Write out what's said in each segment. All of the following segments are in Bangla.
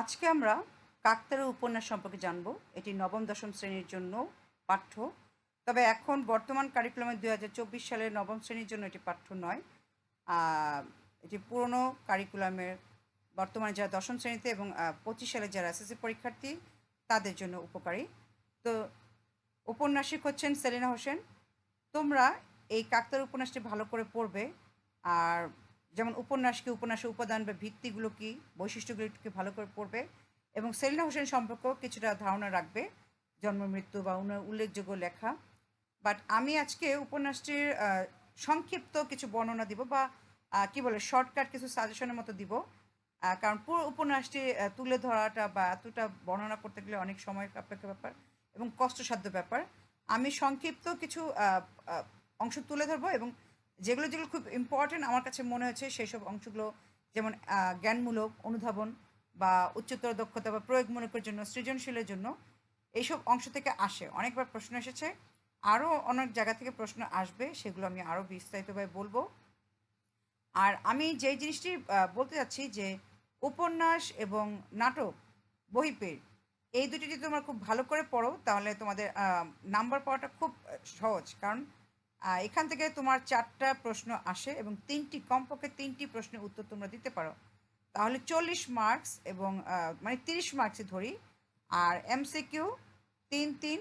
আজকে আমরা কাকতারু উপন্যাস সম্পর্কে জানব। এটি নবম, দশম শ্রেণির জন্য পাঠ্য। তবে এখন বর্তমান কারিকুলামে দু হাজার চব্বিশ সালের নবম শ্রেণির জন্য এটি পাঠ্য নয়। এটি পুরনো কারিকুলামের বর্তমানে যারা দশম শ্রেণীতে এবং পঁচিশ সালে যারা এসএসসি পরীক্ষার্থী, তাদের জন্য উপকারী। তো উপন্যাসিক হচ্ছেন সেলিনা হোসেন। তোমরা এই কাকতার উপন্যাসটি ভালো করে পড়বে। আর যেমন উপন্যাস কি, উপন্যাসের উপাদান বা ভিত্তিগুলো কি একটু ভালো করে পড়বে এবং সেলিনা হোসেন সম্পর্কেও কিছুটা ধারণা রাখবে, জন্ম, মৃত্যু বা ওনার উল্লেখযোগ্য লেখা। বাট আমি আজকে উপন্যাসটির সংক্ষিপ্ত কিছু বর্ণনা দিব বা কি বলে শর্টকাট কিছু সাজেশনের মতো দিব। কারণ পুরো উপন্যাসটি তুলে ধরাটা বা এতটা বর্ণনা করতে গেলে অনেক সময় সাপেক্ষ ব্যাপার এবং কষ্টসাধ্য ব্যাপার। আমি সংক্ষিপ্ত কিছু অংশ তুলে ধরবো এবং যেগুলো যেগুলো খুব ইম্পর্টেন্ট আমার কাছে মনে হয়েছে সেই সব অংশগুলো যেমন জ্ঞানমূলক অনুধাবন বা উচ্চতর দক্ষতা বা প্রয়োগমূলকের জন্য, সৃজনশীলের জন্য এইসব অংশ থেকে আসে। অনেকবার প্রশ্ন এসেছে আরও অনেক জায়গা থেকে প্রশ্ন আসবে, সেগুলো আমি আরও বিস্তারিতভাবে বলব। আর আমি যেই জিনিসটি বলতে যাচ্ছি যে উপন্যাস এবং নাটক, বহিপের, এই দুটি যদি তোমরা খুব ভালো করে পড়ো, তাহলে তোমাদের নাম্বার পাওয়াটা খুব সহজ। কারণ এখান থেকে তোমার চারটা প্রশ্ন আসে এবং তিনটি কমপক্ষে তিনটি প্রশ্নের উত্তর তোমরা দিতে পারো। তাহলে চল্লিশ মার্কস এবং মানে তিরিশ মার্কসই ধরি। আর এমসিকিউ তিন তিন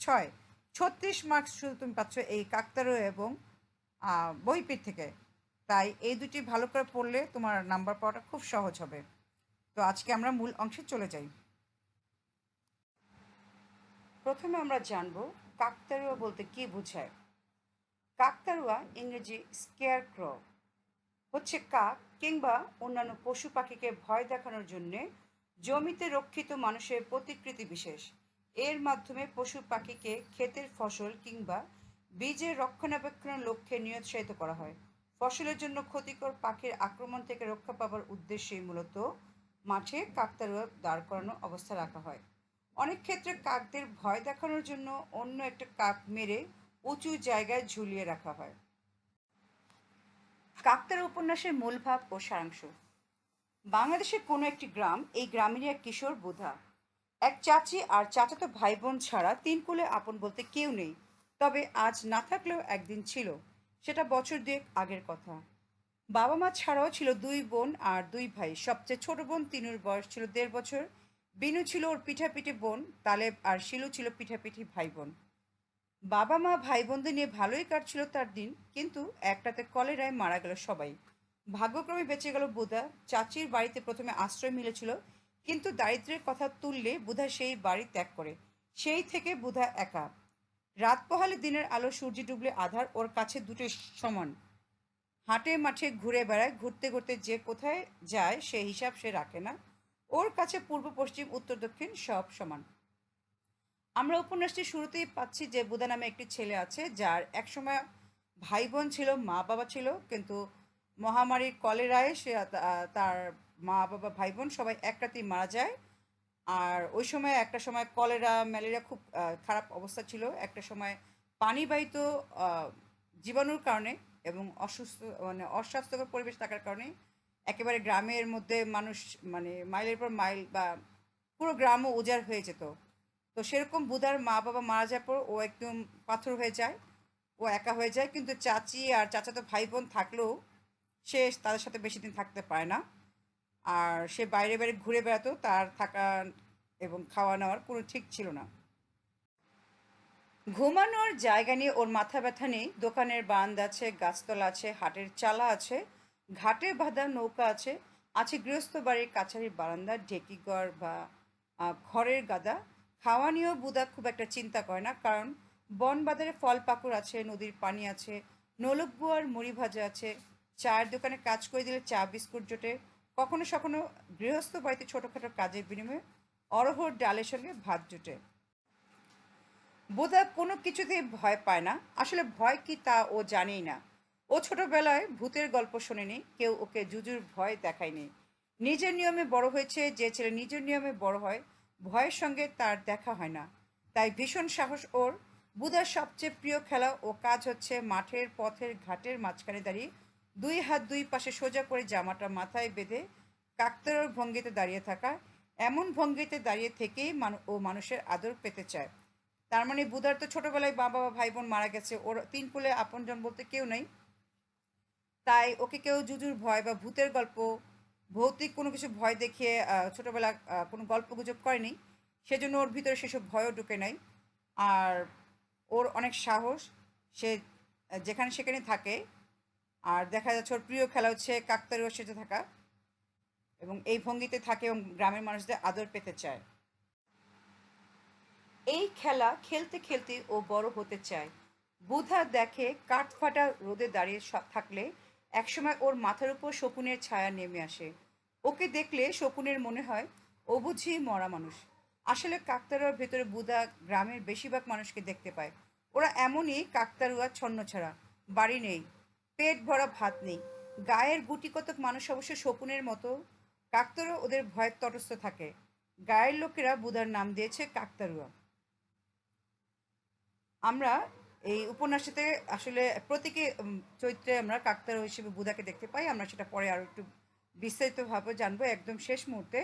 ছয়। ছত্রিশ মার্কস শুধু তুমি পাচ্ছ এই কাকতারু এবং আহ, বইপির থেকে। তাই এই দুটি ভালো করে পড়লে তোমার নাম্বার পাওয়াটা খুব সহজ হবে। তো আজকে আমরা মূল অংশে চলে যাই। প্রথমে আমরা জানব কাকতারুয়া বলতে কি বোঝায়। কাকতারুয়া ইংরেজি স্কেয়ার ক্র হচ্ছে কাক কিংবা অন্যান্য পশু পাখিকে ভয় দেখানোর জন্যে জমিতে রক্ষিত মানুষের প্রতিকৃতি বিশেষ। এর মাধ্যমে পশু পাখিকে ক্ষেতের ফসল কিংবা বীজের রক্ষণাবেক্ষণের লক্ষ্যে নিরুৎসাহিত করা হয়। ফসলের জন্য ক্ষতিকর পাখির আক্রমণ থেকে রক্ষা পাবার উদ্দেশ্যেই মূলত মাঠে কাকতারুয়া দাঁড় করানো অবস্থা রাখা হয়। অনেক ক্ষেত্রে কাকদের ভয় দেখানোর জন্য অন্য একটা কাক মেরে উঁচু জায়গায় ঝুলিয়ে রাখা হয়। কাকতার উপন্যাসের মূল ভাব ও সারাংশ। বাংলাদেশের কোনো একটি গ্রাম, এই গ্রামেরই এক কিশোর বোধা। এক চাচি আর চাচাতো ভাই বোন ছাড়া তিন কুলে আপন বলতে কেউ নেই। তবে আজ না থাকলেও একদিন ছিল, সেটা বছর দুয়েক আগের কথা। বাবা মা ছাড়াও ছিল দুই বোন আর দুই ভাই। সবচেয়ে ছোট বোন তিনুর বয়স ছিল দেড় বছর। বিনু ছিল ওর পিঠাপিঠি বোন, তালেব আর শিলু ছিল পিঠাপিঠি ভাই বোন বাবা মা ভাই বোনদের নিয়ে ভালোই কাটছিল তার দিন, কিন্তু একটাতে কলেরায় মারা গেল সবাই। ভাগ্যক্রমে বেঁচে গেল বুধা। চাচির বাড়িতে প্রথমে আশ্রয় মিলেছিল, কিন্তু দারিদ্র্যের কথা তুললে বুধা সেই বাড়ি ত্যাগ করে। সেই থেকে বুধা একা। রাত পোহালে দিনের আলো সূর্য ডুবলে আধার ওর কাছে দুটো সমান। হাটে মাঠে ঘুরে বেড়ায়, ঘুরতে ঘুরতে যে কোথায় যায় সে হিসাব সে রাখে না। ওর কাছে পূর্ব, পশ্চিম, উত্তর, দক্ষিণ সব সমান। আমরা উপন্যাসটি শুরুতেই পাচ্ছি যে বুধা নামে একটি ছেলে আছে যার একসময় ভাই বোন ছিল মা বাবা ছিল, কিন্তু মহামারীর কলেরায় সে তার মা বাবা ভাই বোন সবাই এক রাতেই মারা যায়। আর ওই সময় একটা সময় কলেরা, ম্যালেরিয়া খুব খারাপ অবস্থা ছিল। একটা সময় পানিবাহিত জীবাণুর কারণে এবং অসুস্থ মানে অস্বাস্থ্যকর পরিবেশ থাকার কারণে একেবারে গ্রামের মধ্যে মানুষ মানে মাইলের পর মাইল বা পুরো গ্রামও উজাড় হয়ে যেত। তো সেরকম বুধার মা বাবা মারা যাওয়ার পর ও একদম পাথর হয়ে যায়। ও একা হয়ে যায়। কিন্তু চাচি আর চাচাতো ভাই বোন থাকলেও সে তাদের সাথে বেশি দিন থাকতে পারে না। আর সে বাইরে বাইরে ঘুরে বেড়াতো। তার থাকা এবং খাওয়া নেওয়ার কোনো ঠিক ছিল না। ঘুমানোর জায়গা নিয়ে ওর মাথা ব্যথা নেই। দোকানের বারান্দা আছে, গাছতলা আছে, হাটের চালা আছে, ঘাটে বাঁধা নৌকা আছে আছে গৃহস্থ বাড়ির কাছারির বারান্দা, ঢেকিঘর বা খড়ের গাদা। খাওয়া নিয়েও বুদা খুব একটা চিন্তা করে না, কারণ বন বাজারে ফল পাকুড় আছে, নদীর পানি আছে নলক বুয়ার মুড়ি ভাজা আছে। চায়ের দোকানে কাজ করে দিলে চা, বিস্কুট জোটে। কখনো সখনো গৃহস্থ বাড়িতে ছোটোখাটো কাজের বিনিময়ে অরহর ডালের সঙ্গে ভাত জোটে। বোধা কোনো কিছুতেই ভয় পায় না। আসলে ভয় কি তা ও জানেই না। ও ছোটবেলায় ভূতের গল্প শোনেনি, কেউ ওকে জুজুর ভয় দেখায়নি। নিজের নিয়মে বড় হয়েছে, যে ছেলে নিজের নিয়মে বড় হয় ভয়ের সঙ্গে তার দেখা হয় না। তাই ভীষণ সাহস ওর। বুধার সবচেয়ে প্রিয় খেলা ও কাজ হচ্ছে মাঠের পথের ঘাটের মাঝখানে দাঁড়িয়ে দুই হাত দুই পাশে সোজা করে জামাটা মাথায় বেঁধে কাকতারুর ভঙ্গিতে দাঁড়িয়ে থাকা। এমন ভঙ্গিতে দাঁড়িয়ে থেকেই ও মানুষের আদর পেতে চায়। তার মানে বুধার তো ছোটবেলায় বাবা বা ভাই বোন মারা গেছে। ওর তিন কুলে আপনজন বলতে কেউ নেই। তাই ওকে কেউ জুজুর ভয় বা ভূতের গল্প ভৌতিক কোনো কিছু ভয় দেখিয়ে ছোটোবেলা কোনো গল্প গুজব করেনি। সেজন্য ওর ভিতরে সেসব ভয়ও ঢুকে নাই। আর ওর অনেক সাহস, সে, যেখানে সেখানে থাকে। আর দেখা যাচ্ছে ওর প্রিয় খেলা হচ্ছে কাকতারুয়া সেজে থাকা। এবং এই ভঙ্গিতে থাকে এবং গ্রামের মানুষদের আদর পেতে চায়। এই খেলা খেলতে খেলতে ও বড় হতে চায়। বুধা দেখে কাঠফাটা রোদে দাঁড়িয়ে থাকলে একসময় ওর মাথার উপর শকুনের ছায়া নেমে আসে। ওকে দেখলে শকুনের মনে হয়, ও বুঝি মরা মানুষ। আসলে কাকতারুয়ার ভেতরে বুদা গ্রামের বেশিরভাগ মানুষকে দেখতে পায়। ওরা এমনই কাকতারুয়া ছন্ন ছাড়া, বাড়ি নেই, পেট ভরা ভাত নেই। গায়ের গুটি কতক মানুষ অবশ্য শকুনের মতো। কাকতারুয়া ওদের ভয়ের তটস্থ থাকে। গায়ের লোকেরা বুধার নাম দিয়েছে কাকতারুয়া। আমরা এই উপন্যাসটিতে আসলে প্রতীকী চরিত্রে আমরা কাকতার হিসেবে বুধাকে দেখতে পাই। আমরা সেটা পরে আরও একটু বিস্তারিতভাবে জানব একদম শেষ মুহূর্তে।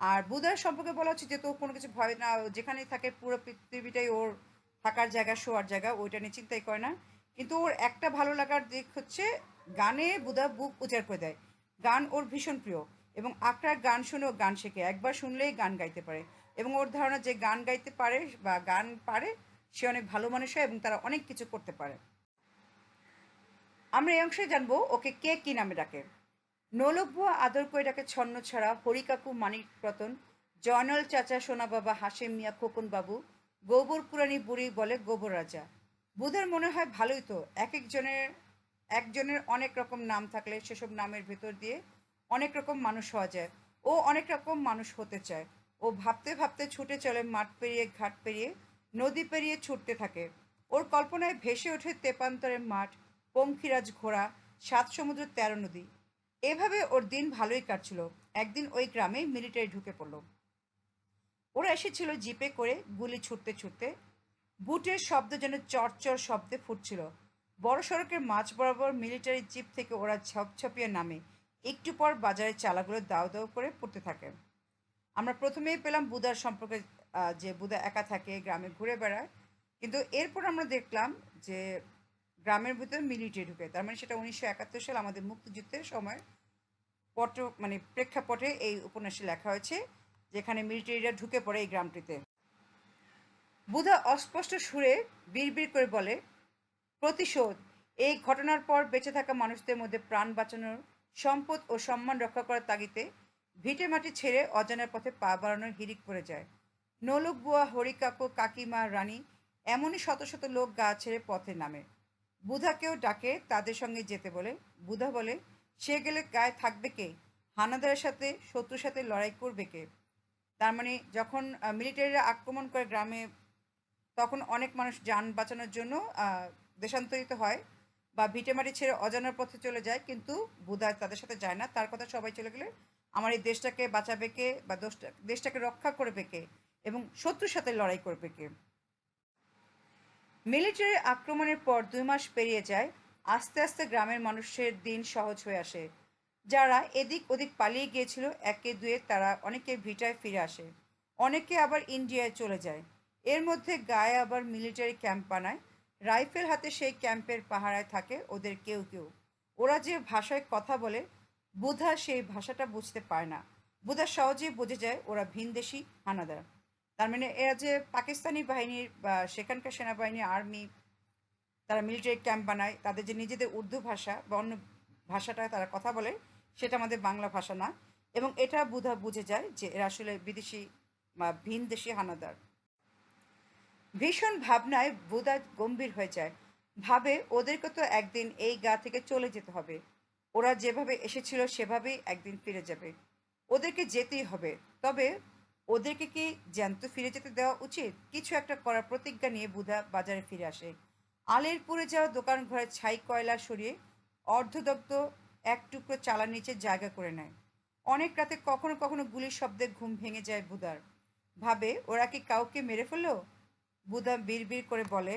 আর বুধার সম্পর্কে বলা হচ্ছে যে, তো কোনো কিছু ভয় না যেখানেই থাকে পুরো পৃথিবীটাই ওর থাকার জায়গা, শোয়ার জায়গা, ওইটা নিয়ে চিন্তাই করে না। কিন্তু ওর একটা ভালো লাগার দিক হচ্ছে, গানে বুধা বুক উজাড় করে দেয়। গান ওর ভীষণ প্রিয় এবং আকরার গান শুনে ও গান শেখে। একবার শুনলেই গান গাইতে পারে এবং ওর ধারণা যে গান গাইতে পারে বা গান পারে সে অনেক ভালো মানুষ হয় এবং তারা অনেক কিছু করতে পারে। আমরা এই অংশে জানব ওকে কে কি নামে ডাকে। নৌলভ্য আদর করে ডাকে ছন্ন ছাড়া, হরিকাকু মানিক রতন জয়নল চাচা সোনা বাবা হাসেম মিয়া খোকন বাবু গোবর পুরানি বুড়ি বলে গোবর রাজা। বুধের মনে হয় ভালোই তো, এক একজনের একজনের অনেক রকম নাম থাকলে সেসব নামের ভেতর দিয়ে অনেক রকম মানুষ হওয়া যায়। ও অনেক রকম মানুষ হতে চায়। ও ভাবতে ভাবতে ছুটে চলে মাঠ পেরিয়ে ঘাট পেরিয়ে নদী পেরিয়ে ছুটতে থাকে। ওর কল্পনায় ভেসে ওঠে তেপান্তরের মাঠ, পঙ্খিরাজ ঘোড়া, সাত সমুদ্র তেরো নদী। এভাবে ওর দিন ভালোই কাটছিল। একদিন ওই গ্রামে মিলিটারি ঢুকে পড়ল। ওরা এসেছিল জিপে করে গুলি ছুটতে ছুটতে। বুটের শব্দ যেন চরচর শব্দে ফুটছিল। বড় সড়কের মাঝ বরাবর মিলিটারি জিপ থেকে ওরা ঝপঝপিয়ে নামে। একটু পর বাজারের চালাগুলো দাও দাও করে পড়তে থাকে। আমরা প্রথমেই পেলাম বুধার সম্পর্কে যে বুধা একা থাকে, গ্রামে ঘুরে বেড়ায়। কিন্তু এরপর আমরা দেখলাম যে গ্রামের ভিতর মিলিটারি ঢুকে। তার মানে সেটা উনিশশো একাত্তর সাল আমাদের মুক্তিযুদ্ধের সময় পট মানে প্রেক্ষাপটে এই উপন্যাসে লেখা হয়েছে, যেখানে মিলিটারিরা ঢুকে পড়ে এই গ্রামটিতে। বুধা অস্পষ্ট সুরে বিড়বিড় করে বলে, প্রতিশোধ, এই ঘটনার পর বেঁচে থাকা মানুষদের মধ্যে প্রাণ বাঁচানোর, সম্পদ ও সম্মান রক্ষা করার তাগিতে ভিটে মাটি ছেড়ে অজানার পথে পা বাড়ানোর হিরিক পড়ে যায়। নলুক বুয়া হরিকাকু, কাকিমা, রানী এমনই শত শত লোক গা ছেড়ে পথে নামে। বুধাকেও ডাকে তাদের সঙ্গে যেতে বলে। বুধা বলে, সে গেলে গায়ে থাকবে কে? হানাদারের সাথে, শত্রুর সাথে লড়াই করবে কে? তার মানে যখন মিলিটারিরা আক্রমণ করে গ্রামে, তখন অনেক মানুষ যান বাঁচানোর জন্য দেশান্তরিত হয় বা ভিটেমাটি ছেড়ে অজানার পথে চলে যায়। কিন্তু বুধা তাদের সাথে যায় না। তার কথা সবাই চলে গেলে, আমার এই দেশটাকে বাঁচাবে কে? বা দেশটাকে রক্ষা করবে কে? এবং শত্রুর সাথে লড়াই করবে কে? মিলিটারি আক্রমণের পর দুই মাস পেরিয়ে যায়, আস্তে আস্তে গ্রামের মানুষের দিন সহজ হয়ে আসে। যারা এদিক ওদিক পালিয়ে গিয়েছিল, একে দুয়ে তারা অনেকে ভিটায় ফিরে আসে, অনেকে আবার ইন্ডিয়ায় চলে যায়। এর মধ্যে গায়ে আবার মিলিটারি ক্যাম্প বানায়, রাইফেল হাতে সেই ক্যাম্পের পাহারায় থাকে ওদের কেউ কেউ। ওরা যে ভাষায় কথা বলে, বুধা সেই ভাষাটা বুঝতে পায় না। বুধা সহজেই বুঝে যায় ওরা ভিনদেশি, হানাদার। তার মানে এরা যে পাকিস্তানি বাহিনীর, বা সেখানকার সেনাবাহিনী, আর্মি, তারা মিলিটারি ক্যাম্প বানায়, তাদের যে নিজেদের উর্দু ভাষা বা অন্য ভাষাটা তারা কথা বলে, সেটা আমাদের বাংলা ভাষা না। এবং এটা বুধা বুঝে যায় যে এরা আসলে বিদেশি বা ভিন দেশি হানাদার। ভীষণ ভাবনায় বুধা গম্ভীর হয়ে যায়। ভাবে ওদেরকে তো একদিন এই গা থেকে চলে যেতে হবে। ওরা যেভাবে এসেছিল সেভাবেই একদিন ফিরে যাবে। ওদেরকে যেতেই হবে। তবে ওদেরকে কি জ্যান্ত ফিরে যেতে দেওয়া উচিত? কিছু একটা করার প্রতিজ্ঞা নিয়ে বুধা বাজারে ফিরে আসে। আলের যাওয়া দোকান ঘরে ছাই কয়লা সরিয়ে অর্ধদগ্ধ এক টুকরো চালার নিচে জায়গা করে নেয়। অনেক রাতে কখনো কখনো গুলির শব্দে ঘুম ভেঙে যায় বুধার। ভাবে, ওরা কি কাউকে মেরে ফেলল? বুধা বিড়বিড় করে বলে,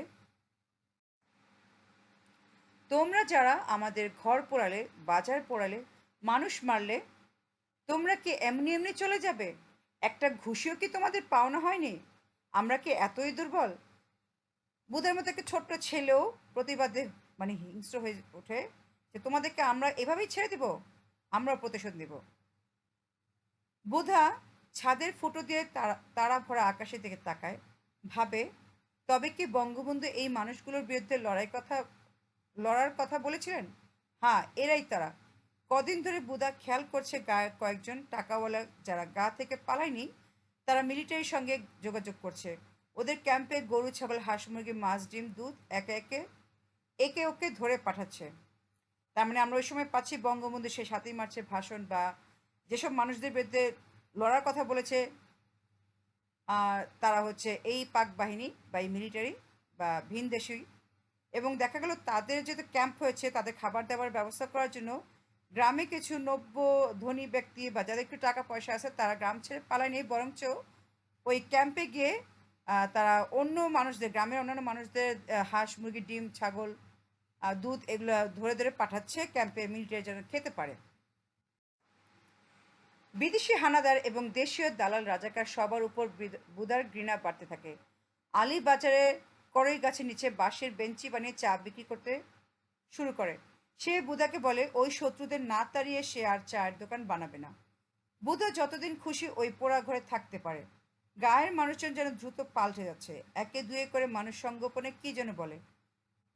তোমরা যারা আমাদের ঘর পোড়ালে, বাজার পোড়ালে, মানুষ মারলে, তোমরা কি এমনি এমনি চলে যাবে? একটা ঘুষিও কি তোমাদের পাওনা হয়নি? আমরা কি এতই দুর্বল? বুধের মতো একটা ছোট্ট ছেলেও প্রতিবাদে মানে হিংস্র হয়ে ওঠে যে তোমাদেরকে আমরা এভাবেই ছেড়ে দিব আমরা প্রতিশোধ নিব। বুধা ছাদের ফুটো দিয়ে তারা তারা ভরা আকাশের দিকে তাকায়, ভাবে, তবে কি বঙ্গবন্ধু এই মানুষগুলোর বিরুদ্ধে লড়াই কথা, লড়ার কথা বলেছিলেন? হ্যাঁ এরাই তারা। কদিন ধরে বুদা খেয়াল করছে গায়ে কয়েকজন টাকাওয়ালা যারা গা থেকে পালায়নি, তারা মিলিটারির সঙ্গে যোগাযোগ করছে। ওদের ক্যাম্পে গরু, ছাগল, হাঁস, মুরগি, মাছ, ডিম, দুধ একে একে একে ওকে ধরে পাঠাচ্ছে। তার মানে আমরা ওই সময় পাচ্ছি বঙ্গবন্ধু সেই সাতই মার্চের ভাষণ বা যেসব মানুষদের বিরুদ্ধে লড়ার কথা বলেছে তারা হচ্ছে এই পাক বাহিনী বা এই মিলিটারি বা ভিন ভিনদেশি। এবং দেখা গেল তাদের যেহেতু ক্যাম্প হয়েছে, তাদের খাবার দাবার ব্যবস্থা করার জন্য গ্রামে কিছু নব্য ধনী ব্যক্তি বা যাদের একটু টাকা পয়সা আছে, তারা গ্রাম ছেড়ে পালায় নেই, বরঞ্চ ওই ক্যাম্পে গিয়ে তারা অন্য মানুষদের, গ্রামের অন্যান্য মানুষদের হাঁস, মুরগি, ডিম, ছাগল দুধ এগুলো ধরে ধরে পাঠাচ্ছে ক্যাম্পে মিলিটারি যেন খেতে পারে। বিদেশি হানাদার এবং দেশীয় দালাল রাজাকার সবার উপর বিদ- বুদার ঘৃণা বাড়তে থাকে। আলী বাজারে কড়ই গাছের নিচে বাঁশের বেঞ্চি বানিয়ে চা বিক্রি করতে শুরু করে। সে বুদাকে বলে, ওই শত্রুদের না তাড়িয়ে সে আর চায়ের দোকান বানাবে না। বুধা যতদিন খুশি ওই পোড়া ঘরে থাকতে পারে। গায়ের মানুষজন যেন দ্রুত পাল্টে যাচ্ছে। একে দুয়ে করে মানুষ সঙ্গোপনে কি যেন বলে।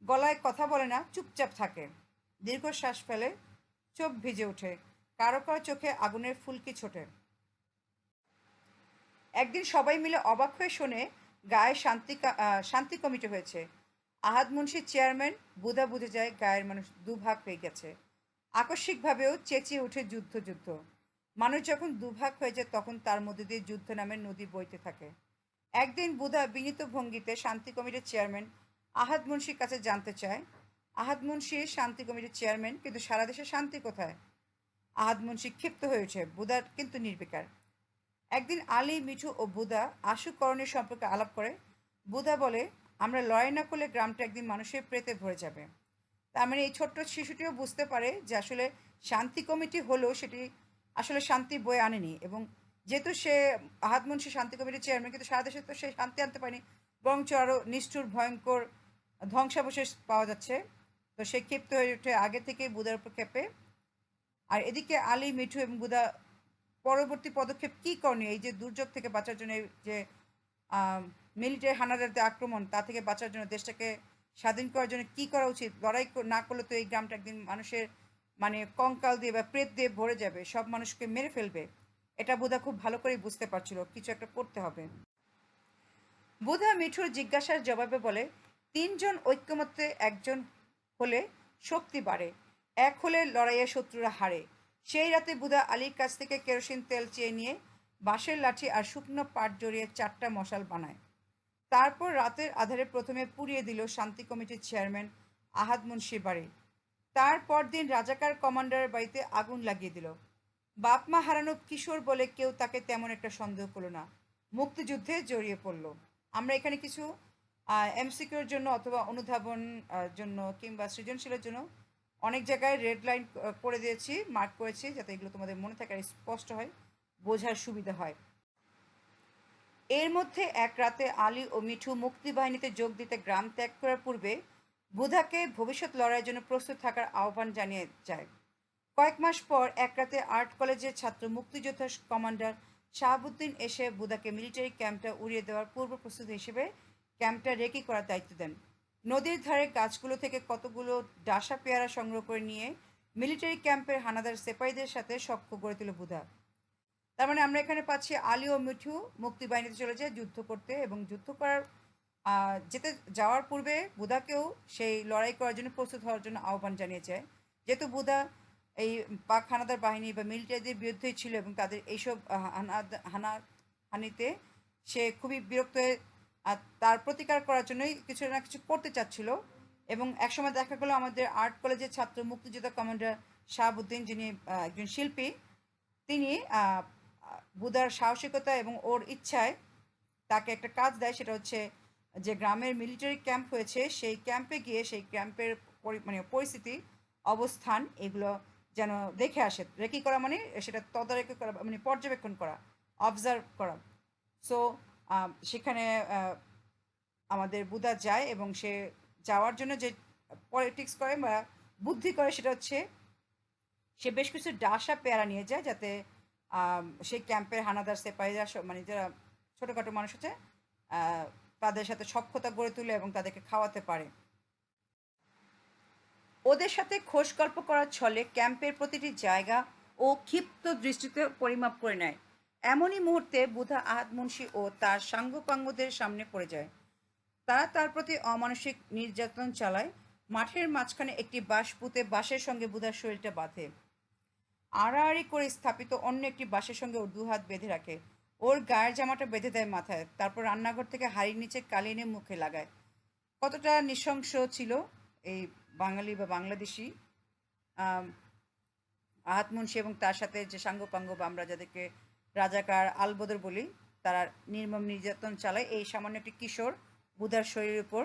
গলায় কথা বলে না, চুপচাপ থাকে। দীর্ঘশ্বাস ফেলে, চোখ ভিজে ওঠে। কারও কারও চোখে আগুনের ফুলকি ছোটে। একদিন সবাই মিলে অবাক হয়ে শোনে গায়ে শান্তি শান্তি কমিটি হয়েছে। আহাদ মুন্সির চেয়ারম্যান বুধা বুঝে যায় গায়ের মানুষ দুভাগ হয়ে গেছে। আকস্মিকভাবেও চেঁচিয়ে ওঠে যুদ্ধ যুদ্ধ মানুষ যখন দুভাগ হয়ে যায়, তখন তার মধ্যে দিয়ে যুদ্ধ নামের নদী বইতে থাকে। একদিন বুধা বিনীত ভঙ্গিতে শান্তি কমিটির চেয়ারম্যান আহাদ মুন্সির কাছে জানতে চায়, আহাদ মুন্সি শান্তি কমিটির চেয়ারম্যান, কিন্তু সারা দেশে শান্তি কোথায়? আহাদ মুন্সি ক্ষিপ্ত হয়ে ওঠে বুধার কিন্তু নির্বিকার। একদিন আলী, মিঠু ও বুধা আশু করণের সম্পর্কে আলাপ করে বুধা বলে আমরা লড়াই না করলে গ্রামটা একদিন মানুষের প্রেতে ভরে যাবে। তার মানে এই ছোট্ট শিশুটিও বুঝতে পারে যে আসলে শান্তি কমিটি হলেও সেটি আসলে শান্তি বয়ে আনেনি এবং যেহেতু সে আহাদ মুন্সি শান্তি কমিটির চেয়ারম্যান কিন্তু সারা দেশে তো সে শান্তি আনতে পারেনি, বরঞ্চ আরও নিষ্ঠুর, ভয়ঙ্কর ধ্বংসাবশেষ পাওয়া যাচ্ছে। তো সে ক্ষিপ্ত হয়ে ওঠে আগে থেকেই বুধার উপর ক্ষেপে। আর এদিকে আলী, মিঠু এবং বুধা পরবর্তী পদক্ষেপ কি করণীয় এই যে দুর্যোগ থেকে বাঁচার জন্য যে মিলিটারি হানাদারদের আক্রমণ, তা থেকে বাঁচার জন্য দেশটাকে স্বাধীন করার জন্য কি করা উচিত? লড়াই না করলে তো এই গ্রামটা একদিন মানুষের মানে কঙ্কাল দিয়ে বা প্রেত দিয়ে ভরে যাবে, সব মানুষকে মেরে ফেলবে। এটা বুধা খুব ভালো করেই বুঝতে পারছিল, কিছু একটা করতে হবে। বুধা মিঠুর জিজ্ঞাসার জবাবে বলে, তিনজন ঐক্যমত্যে একজন হলে শক্তি বাড়ে, এক হলে লড়াইয়ে শত্রুরা হারে। সেই রাতে বুধা আলীর কাছ থেকে কেরোসিন তেল চেয়ে নিয়ে বাঁশের লাঠি আর শুকনো পাট জড়িয়ে চারটা মশাল বানায়। তারপর রাতের আধারে প্রথমে পুড়িয়ে দিল শান্তি কমিটির চেয়ারম্যান আহাদ মুন্সির বাড়ি। তারপর দিন রাজাকার কমান্ডারের বাড়িতে আগুন লাগিয়ে দিল। বাপমা হারানো কিশোর বলে কেউ তাকে তেমন একটা সন্দেহ করল না। মুক্তিযুদ্ধে জড়িয়ে পড়ল। আমরা এখানে কিছু এমসিকিউর জন্য অথবা অনুধাবন জন্য কিংবা সৃজনশীলের জন্য অনেক জায়গায় রেড লাইন করে দিয়েছি, মার্ক করেছি যাতে এগুলো তোমাদের মনে থাকে আর স্পষ্ট হয়, বোঝার সুবিধা হয়। এর মধ্যে এক রাতে আলী ও মিঠু মুক্তিবাহিনীতে যোগ দিতে গ্রাম ত্যাগ করার পূর্বে বুধাকে ভবিষ্যৎ লড়াইয়ের জন্য প্রস্তুত থাকার আহ্বান জানিয়ে যায়। কয়েক মাস পর এক রাতে আর্ট কলেজের ছাত্র মুক্তিযোদ্ধা কমান্ডার শাহাবুদ্দিন এসে বুধাকে মিলিটারি ক্যাম্পটা উড়িয়ে দেওয়ার পূর্ব প্রস্তুতি হিসেবে ক্যাম্পটা রেকি করার দায়িত্ব দেন। নদীর ধারে গাছগুলো থেকে কতগুলো ডাসা পেয়ারা সংগ্রহ করে নিয়ে মিলিটারি ক্যাম্পের হানাদার সেপাইদের সাথে সখ্য গড়ে তুলে বুধা। তার মানে আমরা এখানে পাচ্ছি আলী ও মিঠু মুক্তিবাহিনীতে চলে যায় যুদ্ধ করতে এবং যুদ্ধ করার যেতে যাওয়ার পূর্বে বুধাকেও সেই লড়াই করার জন্য প্রস্তুত হওয়ার জন্য আহ্বান জানিয়েছে। যেহেতু বুধা এই পাক হানাদার বাহিনী বা মিলিটারিদের বিরুদ্ধেই ছিল এবং তাদের এইসব হানা হানিতে সে খুবই বিরক্ত হয়ে তার প্রতিকার করার জন্যই কিছু না কিছু করতে চাচ্ছিল এবং একসময় দেখা গেলো আমাদের আর্ট কলেজের ছাত্র মুক্তিযোদ্ধা কমান্ডার শাহাবুদ্দিন যিনি একজন শিল্পী, তিনি বুধার সাহসিকতা এবং ওর ইচ্ছায় তাকে একটা কাজ দেয়, সেটা হচ্ছে যে গ্রামের মিলিটারি ক্যাম্প হয়েছে, সেই ক্যাম্পে গিয়ে সেই ক্যাম্পের পরি- মানে পরিস্থিতি, অবস্থান এগুলো যেন দেখে আসে। রেকি করা মানে সেটা তদারকি করা মানে পর্যবেক্ষণ করা অবজার্ভ করা। সো সেখানে আমাদের বুধা যায় এবং সে যাওয়ার জন্য যে পলিটিক্স করে বা বুদ্ধি করে, সেটা হচ্ছে সে বেশ কিছু ডাসা পেয়ারা নিয়ে যায় যাতে সেই ক্যাম্পের হানাদার সেপাহীরা মানে যারা ছোটোখাটো মানুষ আছে তাদের সাথে সক্ষতা গড়ে তুলে এবং তাদেরকে খাওয়াতে পারে। ওদের সাথে খোশ গল্প করার ছলে ক্যাম্পের প্রতিটি জায়গা ও ক্ষিপ্ত দৃষ্টিতে পরিমাপ করে নেয়। এমনই মুহূর্তে বুধা আহাদ মুন্সি ও তার সাঙ্গপাঙ্গদের সামনে পড়ে যায়। তারা তার প্রতি অমানসিক নির্যাতন চালায়। মাঠের মাঝখানে একটি বাঁশ পুঁতে বাঁশের সঙ্গে বুধার শরীরটা বাঁধে। আড়াআড়ি করে স্থাপিত অন্য একটি বাঁশের সঙ্গে ওর দুহাত বেঁধে রাখে। ওর গায়ের জামাটা বেঁধে দেয় মাথায়, তারপর রান্নাঘর থেকে হাড়ির নিচে কালি এনে মুখে লাগায়। কতটা নৃশংস ছিল এই বাঙালি বা বাংলাদেশি আহাত মুন্সি এবং তার সাথে যে সাঙ্গপাঙ্গ বা আমরা যাদেরকে রাজাকার আলবদর বলি, তারা নির্মম নির্যাতন চালায়। এই সামান্য একটি কিশোর বুধার শরীরের উপর।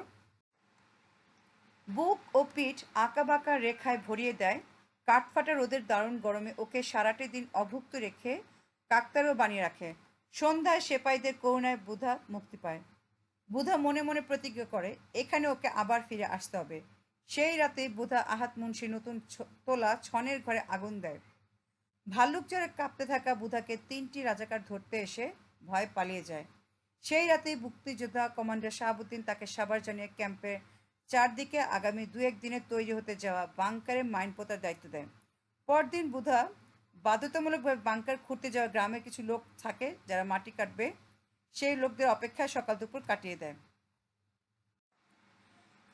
বুক ও পিঠ আঁকা বাঁকা রেখায় ভরিয়ে দেয়। কাঠফাটা রোদের দারুণ গরমে ওকে সারাটি দিন অভুক্ত রেখে কাকতারও বানিয়ে রাখে। সন্ধ্যায় সেপাইদের করুণায় বুধা মুক্তি পায়। বুধা মনে মনে প্রতিজ্ঞা করে, এখানে ওকে আবার ফিরে আসতে হবে। সেই রাতে বুধা আহাত মুন্সি নতুন তোলা ছনের ঘরে আগুন দেয়। ভাল্লুক জ্বরে কাঁপতে থাকা বুধাকে তিনটি রাজাকার ধরতে এসে ভয় পালিয়ে যায়। সেই রাতেই মুক্তিযোদ্ধা কমান্ডার শাহাবুদ্দিন তাকে সাবার জানিয়ে ক্যাম্পের চারদিকে আগামী দু এক দিনে তৈরি হতে যাওয়া বাংকারে মাইন পোতার দায়িত্ব দেয়। পরদিন বুধা বাধ্যতামূলকভাবে বাংকার খুঁড়তে যাওয়া গ্রামে কিছু লোক থাকে যারা মাটি কাটবে, সেই লোকদের অপেক্ষায় সকাল দুপুর কাটিয়ে দেয়।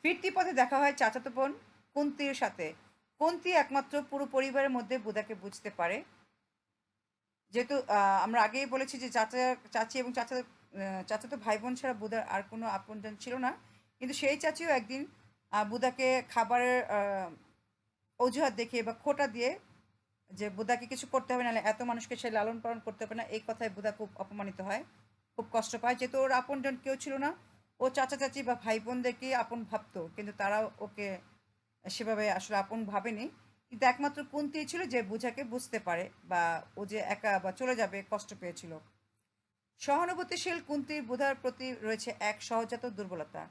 ফিরতি পথে দেখা হয় চাচাতো বোন কুন্তির সাথে। কুন্তি একমাত্র পুরো পরিবারের মধ্যে বুধাকে বুঝতে পারে। যেহেতু আমরা আগেই বলেছি যে চাচা, চাচি এবং চাচা চাচাতো ভাই বোন ছাড়া বুধার আর কোনো আপনজন ছিল না। কিন্তু সেই চাচিও একদিন বুদাকে খাবারের অজুহাত দেখিয়ে বা খোটা দিয়ে যে বুদাকে কিছু করতে হবে, নাহলে এত মানুষকে সে লালন পালন করতে হবে না, এই কথায় বুদা খুব অপমানিত হয়, খুব কষ্ট পায়। যেহেতু ওর আপনজন কেউ ছিল না, ও চাচা চাচি বা ভাই বোনদেরকে আপন ভাবতো, কিন্তু তারাও ওকে সেভাবে আসলে আপন ভাবেনি। কিন্তু একমাত্র কুন্তি ছিল যে বুঝাকে বুঝতে পারে বা ও যে একা বা চলে যাবে, কষ্ট পেয়েছিল। সহানুভূতিশীল কুন্তির বুধার প্রতি রয়েছে এক সহজাত দুর্বলতা।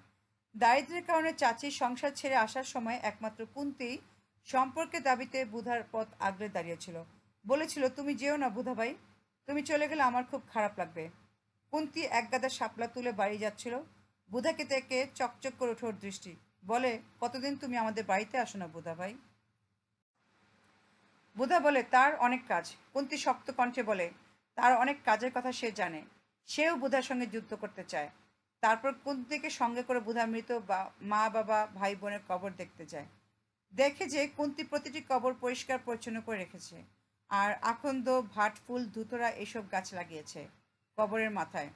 দারিদ্র্যের কারণে চাচির সংসার ছেড়ে আসার সময় একমাত্র কুন্তি সম্পর্কে দাবিতে বুধার পথ আগলে দাঁড়িয়েছিল। বলেছিল, তুমি যেও না বুধা ভাই তুমি চলে গেলে আমার খুব খারাপ লাগবে। কুন্তি এক গাদা শাপলা তুলে বাড়ি যাচ্ছিল। বুধাকে দেখে চকচক করে ওঠে ওর দৃষ্টি। বলে, কতদিন তুমি আমাদের বাড়িতে আসো না বুধা ভাই বুধা বলে, তার অনেক কাজ। কুন্তি শক্ত কণ্ঠে বলে, তার অনেক কাজের কথা সে জানে। সেও বুধার সঙ্গে যুদ্ধ করতে চায়। তারপর কুন্তিকে সঙ্গে করে বুধা মৃত বা- মা, বাবা, ভাই, বোনের কবর দেখতে যায়। দেখে যে কুন্তি প্রতিটি কবর পরিষ্কার, পরিচ্ছন্ন করে রেখেছে। আর আখন্দ, ভাট ফুল, ধুতরা এসব গাছ লাগিয়েছে কবরের মাথায়।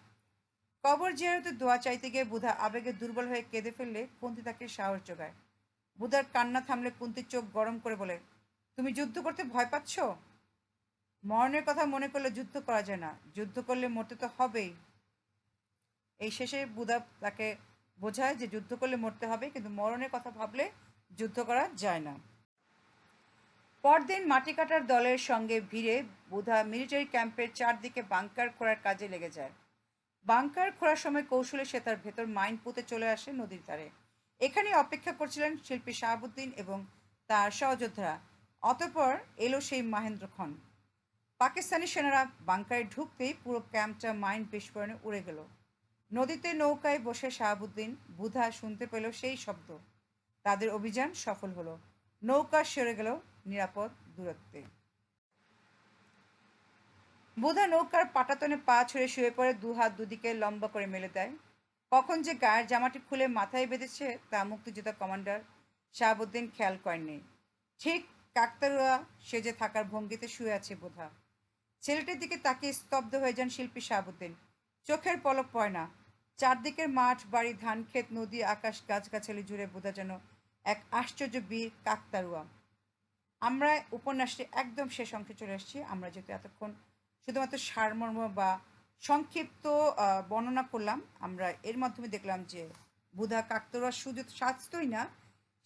কবর জিয়ারতে দোয়া চাইতে গিয়ে বুধা আবেগে দুর্বল হয়ে কেঁদে ফেললে কুন্তি তাকে সাহস যোগায়। বুধার কান্না থামলে কুন্তির চোখ গরম করে বলে, তুমি যুদ্ধ করতে ভয় পাচ্ছ? মরণের কথা মনে করলে যুদ্ধ করা যায় না। যুদ্ধ করলে মরতে তো হবেই। এই শেষে বুধা তাকে বোঝায় যে যুদ্ধ করলে মরতে হবে, কিন্তু মরণের কথা ভাবলে যুদ্ধ করা যায় না। পরদিন মাটি কাটার দলের সঙ্গে ভিড়ে বুধা মিলিটারি ক্যাম্পের চারদিকে বাংকার খোঁড়ার কাজে লেগে যায়। বাংকার খোঁড়ার সময় কৌশলে সে তার ভেতর মাইন পুঁতে চলে আসে নদীর ধারে। এখানে অপেক্ষা করছিলেন শিল্পী শাহাবুদ্দিন এবং তার সহযোদ্ধারা। অতঃপর এলো সেই মাহেন্দ্র খন পাকিস্তানি সেনারা বাংকারে ঢুকতেই পুরো ক্যাম্পটা মাইন বিস্ফোরণে উড়ে গেল। নদীতে নৌকায় বসে শাহাবুদ্দিন বুধা শুনতে পেল সেই শব্দ। তাদের অভিযান সফল হলো। নৌকা সরে গেল নিরাপদ দূরত্বে। বুধা নৌকার পাটাতনে পা ছড়ে শুয়ে পড়ে দু হাত দুদিকে লম্বা করে মেলে দেয়। কখন যে গায়ের জামাটি খুলে মাথায় বেঁধেছে তা মুক্তিযোদ্ধা কমান্ডার শাহাবুদ্দিন খেয়াল করেননি। ঠিক কাকতারুয়া সেজে থাকার ভঙ্গিতে শুয়ে আছে বোধা। ছেলেটির দিকে তাকিয়ে স্তব্ধ হয়ে যান শিল্পী শাহাবুদ্দিন। চোখের পলক পড়ে না। চারদিকের মাঠ, বাড়ি, ধান ক্ষেত, নদী, আকাশ, গাছগাছালি জুড়ে বোঝা যেন এক আশ্চর্য বীর কাকতারুয়া। আমরা উপন্যাসটি একদম শেষ অংশে চলে এসেছি। আমরা যেহেতু এতক্ষণ শুধুমাত্র সারমর্ম বা সংক্ষিপ্ত বর্ণনা করলাম, আমরা এর মাধ্যমে দেখলাম যে বুধা কাকতারুয়া শুধু শাস্ত্রই না,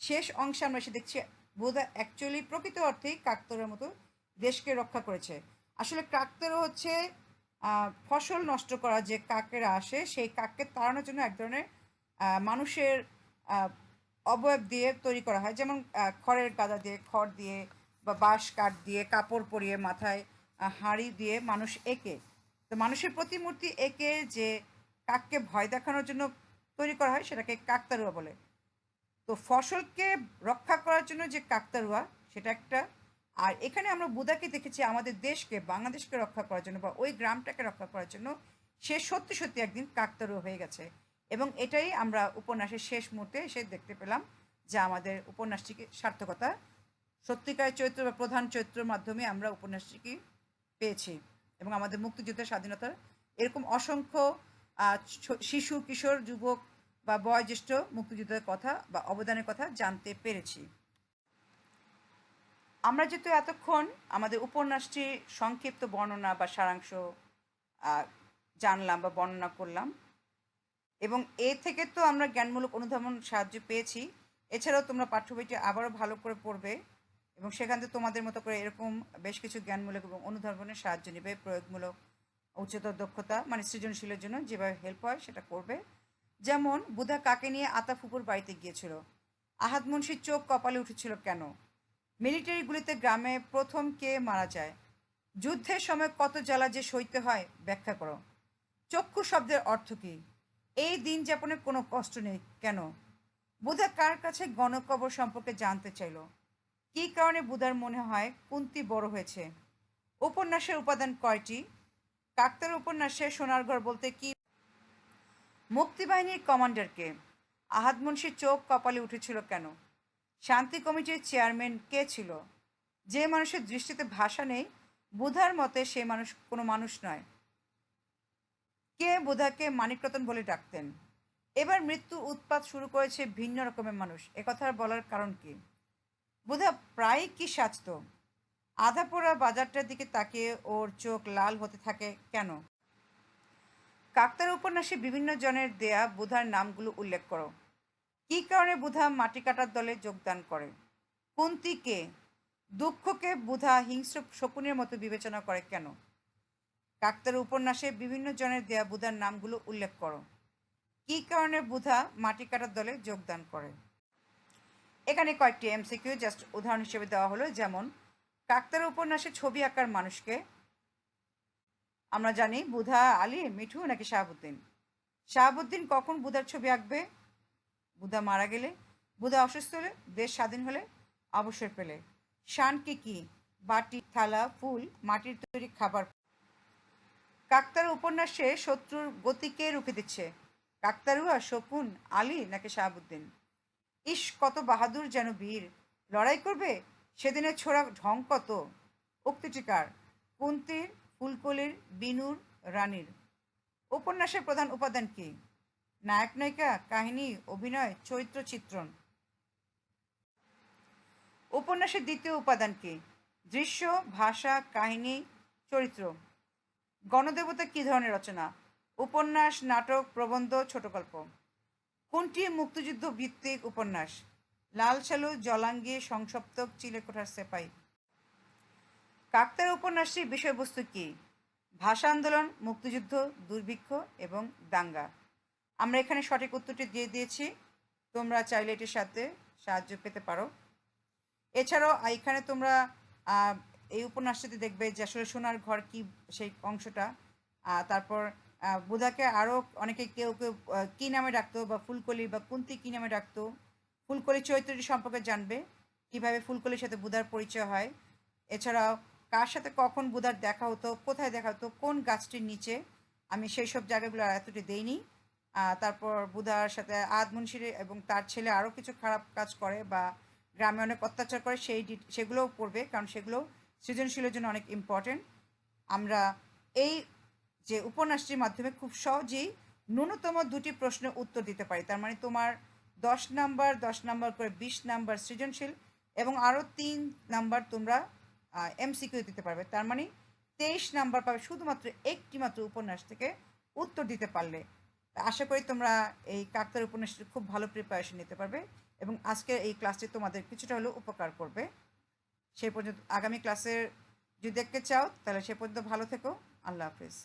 শেষ অংশে আমরা এসে দেখছি বুধা অ্যাকচুয়ালি প্রকৃত অর্থেই কাকতরের মতো দেশকে রক্ষা করেছে। আসলে কাকতর হচ্ছে ফসল নষ্ট করা যে কাকেরা আসে, সেই কাককে তাড়ানোর জন্য এক ধরনের মানুষের অবয়ব দিয়ে তৈরি করা হয়। যেমন খড়ের গাদা দিয়ে, খড় দিয়ে বা বাঁশ কাঠ দিয়ে, কাপড় পরিয়ে মাথায় হাঁড়ি দিয়ে মানুষ এঁকে। তো মানুষের প্রতিমূর্তি এঁকে যে কাককে ভয় দেখানোর জন্য তৈরি করা হয়, সেটাকে কাকতারুয়া বলে। তো ফসলকে রক্ষা করার জন্য যে কাকতারুয়া, সেটা একটা আর এখানে আমরা বুদাকে দেখেছি আমাদের দেশকে, বাংলাদেশকে রক্ষা করার জন্য বা ওই গ্রামটাকে রক্ষা করার জন্য সে সত্যি সত্যি একদিন কাকতারুয়া হয়ে গেছে। এবং এটাই আমরা উপন্যাসের শেষ মুহূর্তে এসে দেখতে পেলাম যে আমাদের উপন্যাসটিকে সার্থকতা সত্যিকার চরিত্র বা প্রধান চরিত্রের মাধ্যমে আমরা উপন্যাসটিকে পেয়েছি। এবং আমাদের মুক্তিযুদ্ধের স্বাধীনতার এরকম অসংখ্য শিশু, কিশোর, যুবক বা বয়োজ্যেষ্ঠ মুক্তিযুদ্ধের কথা বা অবদানের কথা জানতে পেরেছি। আমরা যেহেতু এতক্ষণ আমাদের উপন্যাসটির সংক্ষিপ্ত বর্ণনা বা সারাংশ জানলাম বা বর্ণনা করলাম এবং এ থেকে তো আমরা জ্ঞানমূলক অনুধাবন সাহায্য পেয়েছি। এছাড়াও তোমরা পাঠ্য বইটি আবারও ভালো করে পড়বে এবং সেখান থেকে তোমাদের মতো করে এরকম বেশ কিছু জ্ঞানমূলক এবং অনুধাবনের সাহায্য নেবে, প্রয়োগমূলক উচ্চতর দক্ষতা মানে সৃজনশীলের জন্য যেভাবে হেল্প হয় সেটা করবে। যেমন, বুধা কাকে নিয়ে আতা ফুপুর বাড়িতে গিয়েছিল? আহাদ মুন্সির চোখ কপালে উঠেছিল কেন? মিলিটারি গুলিতে গ্রামে প্রথম কে মারা যায়? যুদ্ধের সময় কত জ্বালা যে সইতে হয়, ব্যাখ্যা করো। চক্ষু শব্দের অর্থ কী? এই দিন যাপনে কোনো কষ্ট নেই, কেন? বুধা কার কাছে গণকবর সম্পর্কে জানতে চাইল? কী কারণে বুধার মনে হয় কুন্তি বড় হয়েছে? উপন্যাসের উপাদান কয়টি? কাকতার উপন্যাসে সোনারঘর বলতে কি? মুক্তিবাহিনীর কমান্ডারকে আহাদ মুন্সির চোখ কপালে উঠেছিল কেন? শান্তি কমিটির চেয়ারম্যান কে ছিল? যে মানুষের দৃষ্টিতে ভাষা নেই, বুধার মতে সে মানুষ, কোনো মানুষ নয়। কে বুধাকে মানিকরতন বলে ডাকতেন? এবার মৃত্যু উৎপাত শুরু করেছে ভিন্ন রকমের মানুষ। একথা বলার কারণ কি? বুধা প্রায় কি সাজত? আধা পোড়া বাজারটার দিকে তাকিয়ে ওর চোখ লাল হতে থাকে কেন? কাকতার উপন্যাসে বিভিন্ন জনের দেয়া বুধার নামগুলো উল্লেখ করো। কী কারণে বুধা মাটি কাটার দলে যোগদান করে? কুন্তিকে দুঃখকে বুধা হিংস্র শকুনের মতো বিবেচনা করে কেন? কাকতার উপন্যাসে বিভিন্ন জনের দেয়া বুধার নামগুলো উল্লেখ করো। কী কারণে বুধা মাটি কাটার দলে যোগদান করে? এখানে কয়েকটি এমসিকিউ জাস্ট উদাহরণ হিসেবে দেওয়া হলো, যেমন কাকতার উপন্যাসে ছবি আঁকার মানুষকে আমরা জানি বুধা আলী, মিঠু নাকি শাহাবুদ্দিন? শাহাবুদ্দিন কখন বুধার ছবি আঁকবে? বুধা মারা গেলে, বুধা অসুস্থ হলে, দেশ স্বাধীন হলে, অবসর পেলে। শানকে কি? বাটি, থালা, ফুল, মাটির তৈরি খাবার। কাকতার উপন্যাসে শত্রুর গতিকে রুখে দিচ্ছে? কাকতারুয়া, শকুন, আলী নাকি শাহাবুদ্দিন? ইস, কত বাহাদুর যেন বীর। লড়াই করবে? সেদিনের ছোড়া ঢং কত? উক্তিটিকার কুন্তির, ফুলকলির, বিনুর, রানীর। উপন্যাসের প্রধান উপাদান কি? নায়ক নায়িকা কাহিনী, অভিনয়, চরিত্র, চিত্রণ। উপন্যাসের দ্বিতীয় উপাদান কি? দৃশ্য, ভাষা, কাহিনী, চরিত্র। গণদেবতা কী ধরনের রচনা? উপন্যাস, নাটক, প্রবন্ধ ছোট গল্প কোনটি মুক্তিযুদ্ধ ভিত্তিক উপন্যাস? লাল সালু জলাঙ্গি, সংসপ্তক চিলেকোঠার সেপাই। কাকতার উপন্যাসটির বিষয়বস্তু কি? ভাষা আন্দোলন, মুক্তিযুদ্ধ, দুর্ভিক্ষ এবং দাঙ্গা। আমরা এখানে সঠিক উত্তরটি দিয়ে দিয়েছি। তোমরা চাইলে এটির সাথে সাহায্য পেতে পারো। এছাড়াও, এখানে তোমরা এই উপন্যাসটিতে দেখবে যে আসলে সোনার ঘর কি, সেই অংশটা। তারপর বুধাকে আরও অনেকে কেউ কেউ কী নামে ডাকতো বা ফুলকলি বা কুন্তি কী নামে ডাকতো, ফুলকলি চরিত্রটি সম্পর্কে জানবে, কীভাবে ফুলকলির সাথে বুধার পরিচয় হয়। এছাড়াও, কার সাথে কখন বুধার দেখা হতো, কোথায় দেখা হতো, কোন গাছটির নিচে, আমি সেই সব জায়গাগুলো আর এতটি দেইনি। তারপর বুধার সাথে আদ মুন্সির এবং তার ছেলে আরও কিছু খারাপ কাজ করে বা গ্রামে অনেক অত্যাচার করে, সেই সেগুলোও পড়বে কারণ সেগুলো সৃজনশীলের জন্য অনেক ইম্পর্টেন্ট আমরা এই যে উপন্যাসটির মাধ্যমে খুব সহজেই ন্যূনতম দুটি প্রশ্নের উত্তর দিতে পারি। তার মানে তোমার দশ নাম্বার দশ নাম্বার করে বিশ নাম্বার সৃজনশীল এবং আরও তিন নাম্বার তোমরা এমসিকিউ দিতে পারবে। তার মানে তেইশ নাম্বার পাবে শুধুমাত্র একটি মাত্র উপন্যাস থেকে উত্তর দিতে পারলে। আশা করি তোমরা এই কাকতার উপন্যাসটি খুব ভালো প্রিপারেশন নিতে পারবে এবং আজকের এই ক্লাসটি তোমাদের কিছুটা হলেও উপকার করবে। সেই পর্যন্ত আগামী ক্লাসের যদি দেখতে চাও, তাহলে সে পর্যন্ত ভালো থেকো। আল্লাহ হাফিজ।